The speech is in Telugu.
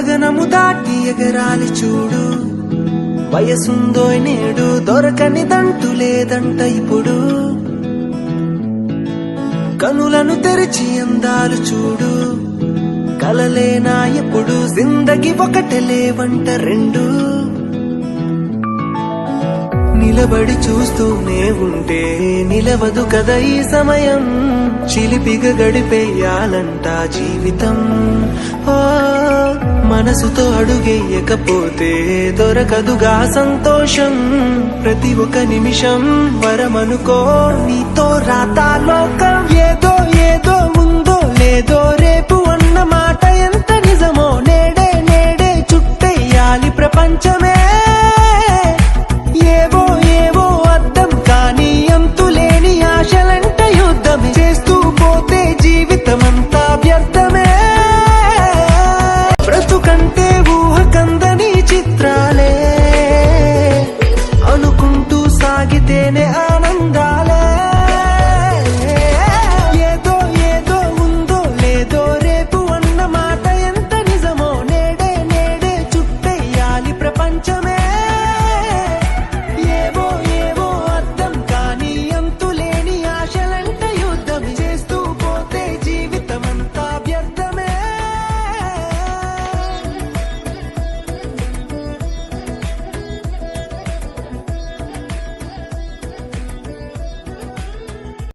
దాటి ఎగరాలి చూడు. వయసుందో నేడు దొరకని దంటు లేదంట ఇప్పుడు. కనులను తెరిచి అందాలు చూడు. కలలేనా ఎప్పుడు? జిందగి ఒకటి లేవంట రెండు. నిలబడి చూస్తూనే ఉంటే నిలవదు కదా ఈ సమయం. చిలిపిగా గడిపేయాలంట జీవితం. ఓ మనసుతో అడుగేయకపోతే దొరకదుగా సంతోషం. ప్రతి ఒక్క నిమిషం వరమనుకో నీతో రాతాలోకం ఏదో ne a